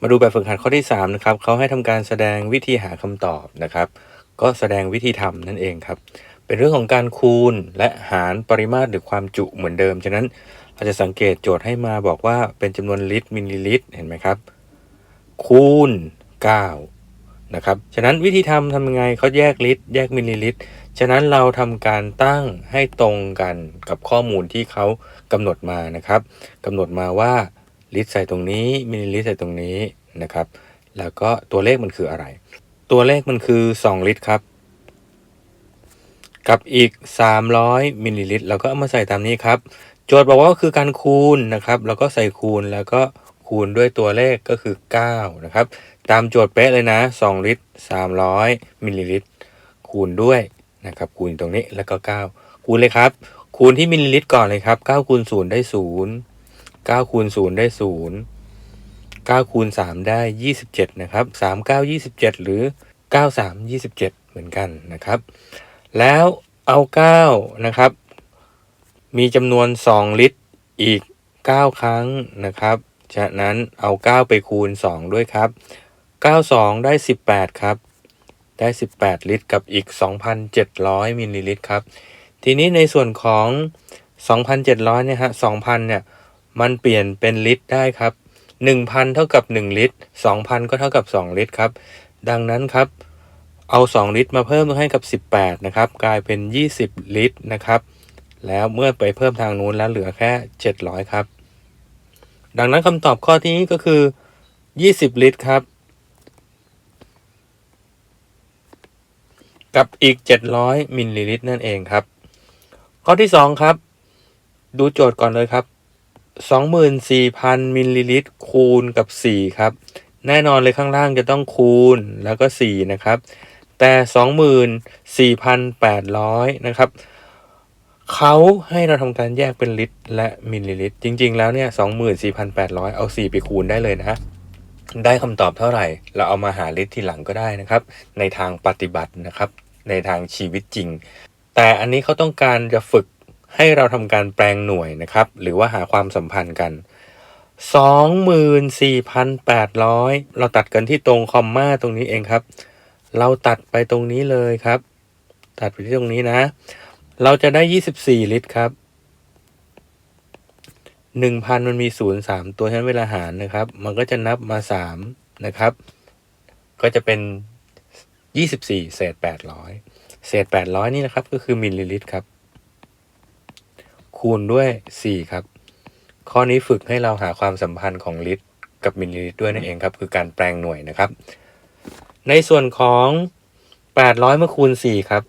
มาดูแบบฝึกหัดข้อที่3นะครับเขาให้ทำการแสดงวิธีหาคำตอบนะครับ ก็แสดงวิธีทำนั่นเองครับ เป็นเรื่องของการคูณและหารปริมาตรหรือความจุเหมือนเดิม ฉะนั้นเราจะสังเกตโจทย์ให้มาบอกว่าเป็นจำนวนลิตรมิลลิลิตรเห็นไหมครับ คูณ 9 นะครับ ฉะนั้นวิธีทำทำยังไงเขาแยกลิตร แยกมิลลิลิตร ฉะนั้นเราทำการตั้งให้ตรงกันกับข้อมูลที่เขากำหนดมานะครับกำหนดมาว่า ลิตรใส่ตรงนี้มิลลิลิตรใส่ตรงนี้นะครับ แล้วก็ตัวเลขมันคืออะไร ตัวเลขมันคือ 2 ลิตรครับ กับอีก 300มิลลิลิตรเราก็เอามาใส่ตามนี้ครับ โจทย์บอกว่าคือการคูณนะครับแล้วก็ใส่คูณแล้วก็คูณด้วยตัวเลขก็คือ 9 นะครับ ตามโจทย์เป๊ะเลยนะ 2 ลิตร 300มิลลิลิตร คูณด้วยนะครับ คูณตรงนี้แล้วก็ 9 คูณเลยครับ คูณที่มิลลิลิตรก่อนเลยครับ 9 คูณ 0 ได้ 0 9คูณ0ได้ 0 9คูณ3ได้ 27 นะครับ 3 9 27 หรือ 9 3 27 เหมือนกันนะครับ แล้วเอา 9 นะครับ มีจำนวน 2 ลิตรอีก 9 ครั้งนะครับฉะนั้นเอา 9 ไปคูณ 2 ด้วยครับ 92 ได้ 18 ครับ ได้ 18 ลิตรกับอีก 2,700มิลลิลิตรครับ ทีนี้ในส่วนของ 2,700เนี่ยฮะ2,000เนี่ย มันเปลี่ยนเป็นลิตรได้ครับ 1,000 เท่ากับ 1 ลิตร 2,000 ก็เท่ากับ 2 ลิตรครับ ดังนั้นครับ เอา 2 ลิตรมาเพิ่มให้กับ 18 นะครับ กลายเป็น 20 ลิตรนะครับ แล้วเมื่อไปเพิ่มทางนู้นแล้วเหลือแค่ 700 ครับ ดังนั้นคำตอบข้อที่นี้ก็คือ 20 ลิตรครับ กับอีก 700 มิลลิลิตรนั่นเองครับ ข้อที่ 2 ครับ ดูโจทย์ก่อนเลยครับ 24,000 มิลลิลิตรคูณกับ 4 ครับ แน่นอนเลยข้างล่างจะต้องคูณแล้วก็ 4 นะครับ แต่ 24,800 นะครับเขาให้เราทำการแยกเป็นลิตร และมิลลิลิตร จริง ๆ แล้วเนี่ย24,800 เอา 4 ไปคูณได้เลยนะ ได้คำตอบเท่าไหร่ เราเอามาหาลิตรทีหลังก็ได้นะครับ ในทางปฏิบัตินะครับ ในทางชีวิตจริง แต่อันนี้เขาต้องการจะฝึก ให้เราทำการแปลงหน่วยนะครับ หรือว่าหาความสัมพันธ์กัน 24,800 เราตัดกันที่ตรงคอมมาตรงนี้เองครับ เราตัดไปตรงนี้เลยครับ ตัดไปที่ตรงนี้นะ เราจะได้ 24 ลิตรครับ 1,000 มันมี 0 3 ตัวฉะนั้นเวลาหารนะครับ มันก็จะนับมา 3 นะครับ ก็จะเป็น 24 เศษ 800 เศษ 800 นี่นะครับ ก็คือมิลลิลิตรครับ คูณด้วย 4 ครับ ข้อนี้ฝึกให้เราหาความสัมพันธ์ของลิตรกับมิลลิลิตรด้วยนั่นเองครับ คือการแปลงหน่วยนะครับ ในส่วนของ 800เมื่อคูณ 4 ครับ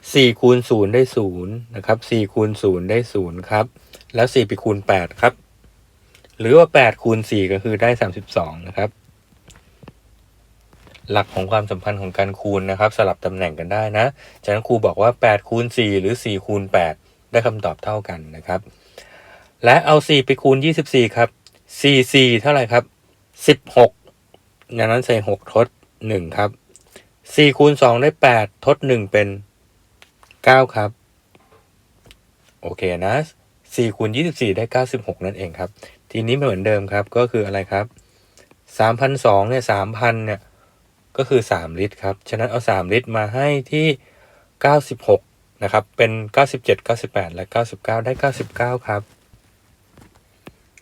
4 คูณ 0 ได้ 0 นะครับ 4 คูณ 0 ได้ 0 ครับ แล้ว 4 ไปคูณ 8 ครับ หรือว่า 8 คูณ 4 ก็คือได้ 32 นะครับ หลักของความสัมพันธ์ของการคูณนะครับ สลับตำแหน่งกันได้นะจากนั้นครูบอกว่า 8 คูณ 4 หรือ 4 คูณ 8 ได้คำตอบเท่ากันนะครับ และเอา 4 ไปคูณ 24 ครับ 4 4 เท่าไหร่ครับ 16ดังนั้นใส่ 6 ทด 1 ครับ 4 คูณ 2 ได้ 8 ทด 1 เป็น 9 ครับ โอเคนะ4คูณ24 ได้ 96 นั่นเองครับ ทีนี้เหมือนเดิมครับ ก็คืออะไรครับ3,200เนี่ย3,000เนี่ยก็คือ 3 ลิตรครับ ฉะนั้นเอา 3 ลิตรมาให้ที่ 96 นะครับ เป็น 97 98 และ 99 ได้ 99 ครับ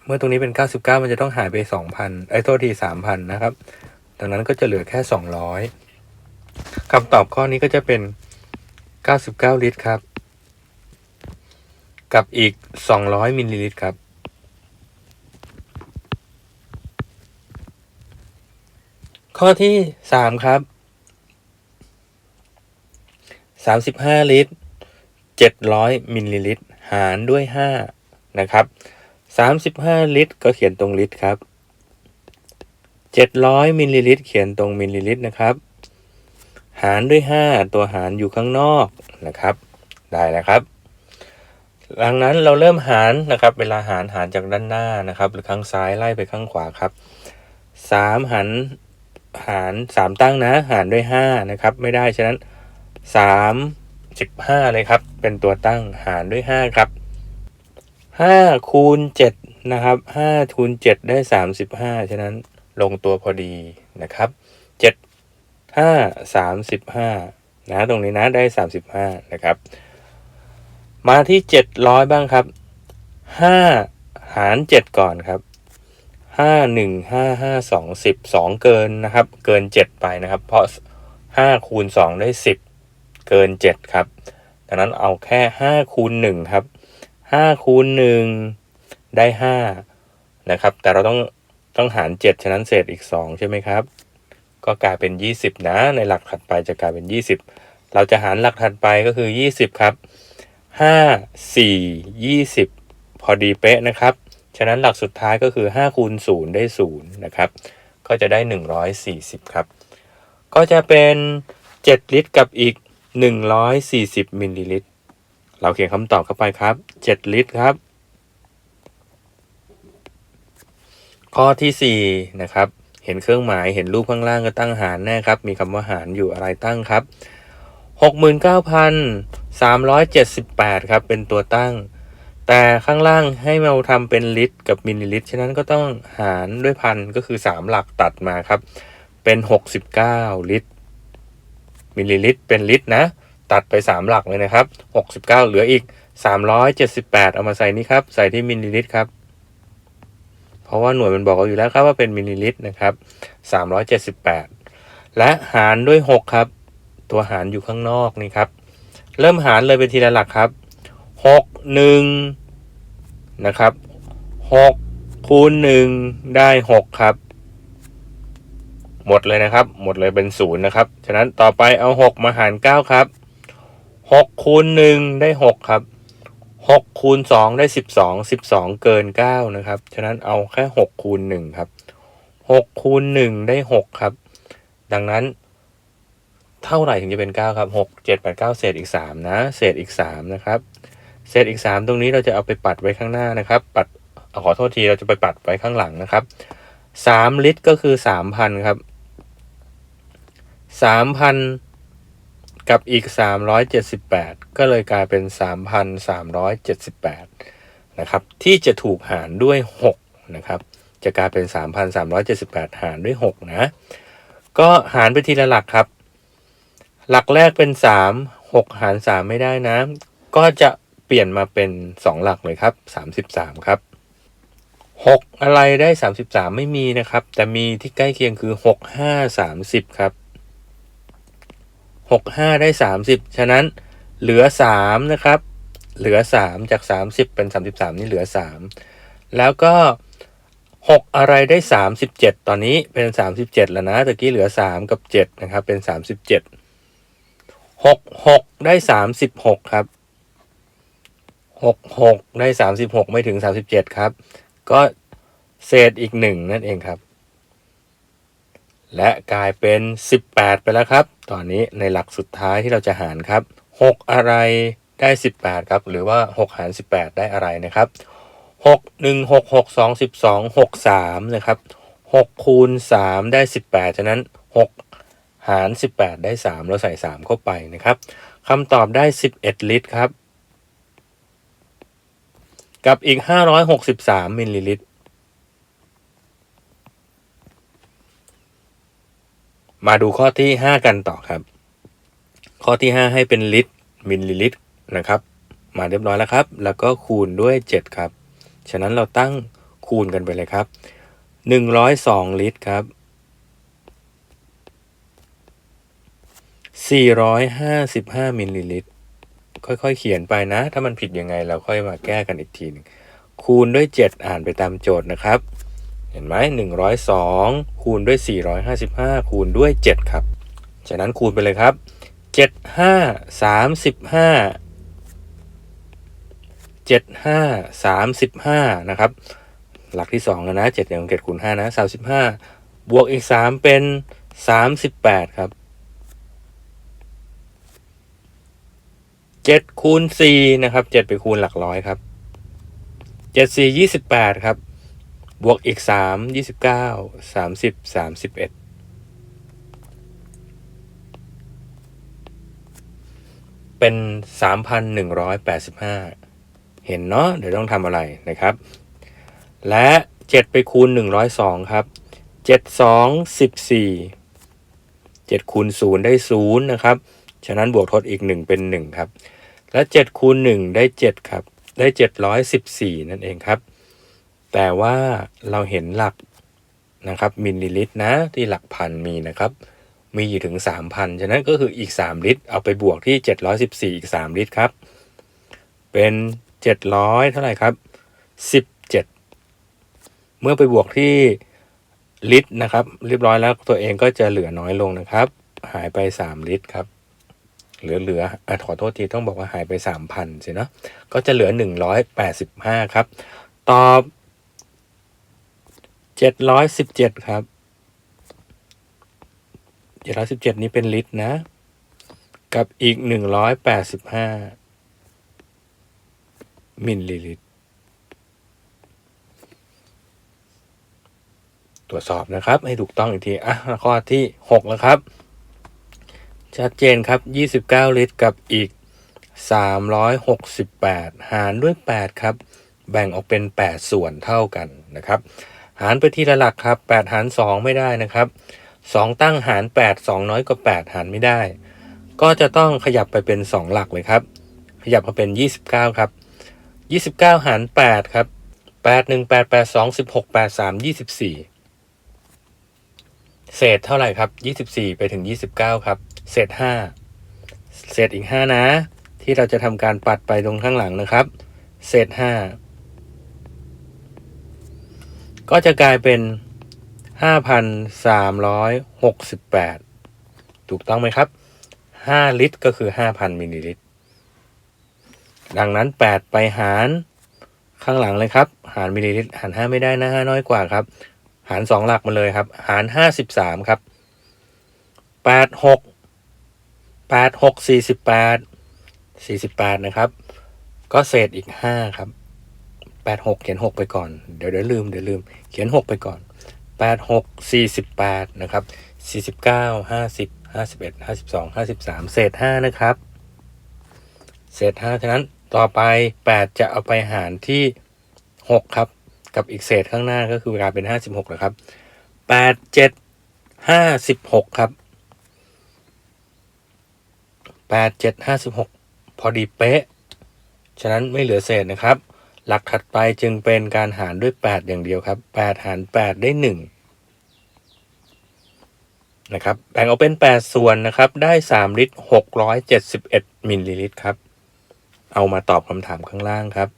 เมื่อตรงนี้เป็น 99 มันจะต้องหายไป 2,000 ไอ้โทษที 3,000 นะครับ ดังนั้นก็จะเหลือแค่ 200 คำตอบข้อนี้ก็จะเป็น 99 ลิตรครับ กับอีก 200 มิลลิลิตรครับข้อที่3ครับ35ลิตร 700มิลลิลิตรหารด้วย5นะครับ35 ลิตร ก็เขียนตรงลิตรครับ 700มิลลิลิตรเขียนตรงมิลลิลิตรนะครับ หารด้วย 5 ตัวหารอยู่ข้างนอกนะครับ ได้แล้วครับดังนั้นเราเริ่มหารนะครับ เวลาหารหารจากด้านหน้านะครับ หรือข้างซ้ายไล่ไปข้างขวาครับ 3 หารหาร 3 ตั้งนะ หารด้วย5นะครับ ไม่ได้ฉะนั้น 3 15 เลยครับ เป็นตัวตั้งหารด้วย 5 ครับ 5 คูณ 7 นะครับ 5 คูณ 7 ได้ 35 ฉะนั้นลงตัวพอดีนะครับเจ็ดห้าสามสิบห้านะ ตรงนี้นะ ได้สามสิบห้านะครับ มาที่เจ็ดร้อยบ้างครับห้าหารเจ็ดก่อนครับห้าหนึ่งห้าห้าสองสิบสองเกินนะครับ เกินเจ็ดไปนะครับ เพราะห้าคูณสองได้สิบ เกินเจ็ดครับ ดังนั้นเอาแค่ห้าคูณหนึ่งครับห้าคูณหนึ่งได้ห้านะครับ แต่เราต้องต้องหารเจ็ดฉะนั้นเศษอีกสองใช่ไหมครับ ก็กลายเป็นยี่สิบนะ ในหลักถัดไปจะกลายเป็นยี่สิบเราจะหารหลักถัดไปก็คือยี่สิบครับห้าสี่ยี่สิบพอดีเป๊ะนะครับ ฉะนั้นหลักสุดท้ายก็คือ5คูณ0ได้ 0 นะครับ ก็จะได้ 140 ครับ ก็จะเป็น 7 ลิตรกับอีก 140มิลลิลิตร เราเขียนคำตอบเข้าไปครับ 7 ลิตรครับ ข้อที่ 4 นะครับ เห็นเครื่องหมายเห็นรูปข้างล่างก็ตั้งหารแน่ครับ มีคำว่าหารอยู่อะไรตั้งครับ 69,378 ครับ เป็นตัวตั้ง แต่ข้างล่างให้เราทำเป็นลิตรกับมิลลิลิตร ฉะนั้นก็ต้องหารด้วยพันก็คือ 3 หลักตัดมาครับ เป็น 69 ลิตร มิลลิลิตรเป็นลิตรนะ ตัดไป 3 หลักเลยนะครับ 69 เหลืออีก 378 เอามาใส่นี่ครับ ใส่ที่มิลลิลิตรครับ เพราะว่าหน่วยมันบอกเราอยู่แล้วครับว่าเป็นมิลลิลิตรนะครับ 378 และหารด้วย 6 ครับ ตัวหารอยู่ข้างนอกนี่ครับ เริ่มหารเลยไปทีละหลักครับหกหนึ่งนะครับหกคูณหนึ่งได้หกครับ หมดเลยนะครับ หมดเลยเป็นศูนย์นะครับ ฉะนั้นต่อไปเอาหกมาหารเก้าครับหกคูณหนึ่งได้หกครับหกคูณสองได้สิบสองสิบสองเกินเก้านะครับ ฉะนั้นเอาแค่หกคูณหนึ่งครับหกคูณหนึ่งได้หกครับ ดังนั้นเท่าไหร่ถึงจะเป็นเก้าครับหกเจ็ดแปดเก้าเศษอีกสามนะ เศษอีกสามนะครับ เศษอีก3ตรงนี้เราจะเอาไปปัดไว้ข้างหน้านะครับ ปัดอขอโทษทีเราจะไปปัดไว้ข้างหลังนะครับ3ลิตรก็คือ3,000ครับ 3,000กับอีก378ก็เลยกลายเป็น3,378นะครับที่จะถูกหารด้วย6นะครับจะกลายเป็น 3,378 หารด้วย 6 นะ ก็หารไปทีละหลักครับ หลักแรกเป็น 3 6 หาร 3 ไม่ได้นะ ก็จะเปลี่ยนมาเป็น 2 หลักเลยครับ 33 ครับ 6 อะไรได้ 33 ไม่มีนะครับ แต่มีที่ใกล้เคียงคือ 6 5 30 ครับ 6 5 ได้ 30 ฉะนั้นเหลือ 3 นะครับ เหลือ 3 จาก 30 เป็น 33 นี่เหลือ 3 แล้วก็ 6 อะไรได้ 37 ตอนนี้เป็น 37 แล้วนะตะกี้เหลือ 3 กับ 7 นะครับ เป็น 37 6 6 ได้ 36 ครับหกหกได้สามสิบหกไม่ถึงสามสิบเจ็ดครับ ก็เศษอีกหนึ่งนั่นเองครับ และกลายเป็นสิบแปดไปแล้วครับ ตอนนี้ในหลักสุดท้ายที่เราจะหารครับหกอะไรได้สิบแปดครับ หรือว่าหกหารสิบแปดได้อะไรนะครับหกหนึ่งหกหกสองสิบสองหกสามนะครับหกคูณสามได้สิบแปดฉะนั้นหกหารสิบแปดได้สามเราใส่สามเข้าไปนะครับคำตอบได้สิบเอ็ดลิตรครับ กับอีก 563 มิลลิลิตร มาดูข้อที่ 5 กันต่อครับ ข้อที่ 5 ให้เป็นลิตรมิลลิลิตรนะครับ มาเรียบร้อยแล้วครับ แล้วก็คูณด้วย 7 ครับ ฉะนั้นเราตั้งคูณกันไปเลยครับ 102 ลิตรครับ 455มิลลิลิตรค่อยๆ เขียนไปนะ ถ้ามันผิดยังไงเราค่อยมาแก้กันอีกทีหนึงคูณด้วย 7 อ่านไปตามโจทย์นะครับ เห็นไหม102 คูณด้วย 455 คูณด้วย 7 ครับ จากนั้นคูณไปเลยครับ 7 5 35 7 5 35 นะครับ หลักที่ 2 แล้วนะ7อย่างเกตคูณ5นะ 35 บวกอีก 3 เป็น 38 ครับเจ็ดคูณสี่นะครับเจ็ดไปคูณหลักร้อยครับเจ็ดสี่ยี่สิบแปดครับ บวกอีกสามยี่สิบเก้าสามสิบสามสิบเอ็ดเป็นสามพันหนึ่งร้อยแปดสิบห้าเห็นเนาะเดี๋ยวต้องทำอะไรนะครับ และเจ็ดไปคูณหนึ่งร้อยสองครับเจ็ดสองสิบสี่เจ็ดคูณศูนย์ได้ศูนย์นะครับ ฉะนั้นบวกทดอีกหนึ่งเป็นหนึ่งครับ และเจ็ดคูณหนึ่งได้เจ็ดครับ ได้เจ็ดร้อยสิบสี่นั่นเองครับ แต่ว่าเราเห็นหลักนะครับมิลลิลิตรนะที่หลักพันมีนะครับ มีอยู่ถึง 3,000 ฉะนั้นก็คืออีก 3 ลิตร เอาไปบวกที่ 714 อีก 3 ลิตรครับ เป็น 700 เท่าไหร่ครับ 17 เมื่อไปบวกที่ลิตรนะครับ เรียบร้อยแล้วตัวเองก็จะเหลือน้อยลงนะครับ หายไป 3 ลิตรครับเหลือเหลืออขอโทษทีต้องบอกว่าหายไป 3,000สิเนาะก็จะเหลือ 185 ครับ ตอบ 717ครับเจ็ดร้อยสิบเจ็ดนี้เป็นลิตรนะ กับอีกหนึ่งร้อยแปดสิบห้ามิลลิลิตร ตรวจสอบนะครับ ให้ถูกต้องอีกที อะข้อที่หกแล้วครับ ชัดเจนครับยี่สิบเก้าลิตรกับอีกสามร้อยหกสิบแปดหารด้วยแปดครับ แบ่งออกเป็นแปดส่วนเท่ากันนะครับ หารไปทีละหลักครับแปดหารสองไม่ได้นะครับสองตั้งหารแปดสองน้อยกว่าแปดหารไม่ได้ ก็จะต้องขยับไปเป็นสองหลักเลยครับ ขยับมาเป็นยี่สิบเก้าครับยี่สิบเก้าหารแปดครับแปดหนึ่งแปดแปดสองสิบหกแปดสามยี่สิบสี่เศษเท่าไหร่ครับยี่สิบสี่ไปถึงยี่สิบเก้าครับ เศษห้าเศษอีกห้านะ ที่เราจะทำการปัดไปตรงข้างหลังนะครับ เศษห้า ก็จะกลายเป็น 5,368 ถูกต้องไหมครับ 5 ลิตรก็คือ 5,000 มิลลิลิตร ดังนั้น 8 ไปหารข้างหลังเลยครับ หารมิลลิลิตร หาร 5 ไม่ได้นะ 5 น้อยกว่าครับ หาร 2 หลักมาเลยครับ หาร 53 ครับ 8 6 8 6 48 48 นะครับ ก็เศษอีก 5 ครับ 8 6เขียน6ไปก่อน เดี๋ยวเดี๋ยวลืมเดี๋ยวลืม เขียน6ไปก่อนแปดหกสี่สิบแปดนะครับสี่สิบเก้าห้าสิบห้าสิบเอ็ดห้าสิบสองห้าสิบสามเศษห้านะครับ เศษห้าฉะนั้นต่อไปแปดจะเอาไปหารที่หกครับ กับอีกเศษข้างหน้าก็คือกลายเป็นห้าสิบหกนะครับแปดเจ็ดห้าสิบหกครับแปดเจ็ดห้าสิบหกพอดีเป๊ะ ฉะนั้นไม่เหลือเศษนะครับ หลักถัดไปจึงเป็นการหารด้วย 8 อย่างเดียวครับ 8 หาร 8 ได้ 1 นะครับ แบ่งออกเป็น 8 ส่วนนะครับ ได้ 3 ลิตร 671 มิลลิลิตรครับ เอามาตอบคำถามข้างล่างครับ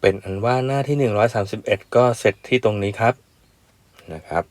เป็นอันว่าหน้าที่ 131 ก็เสร็จที่ตรงนี้ครับนะครับ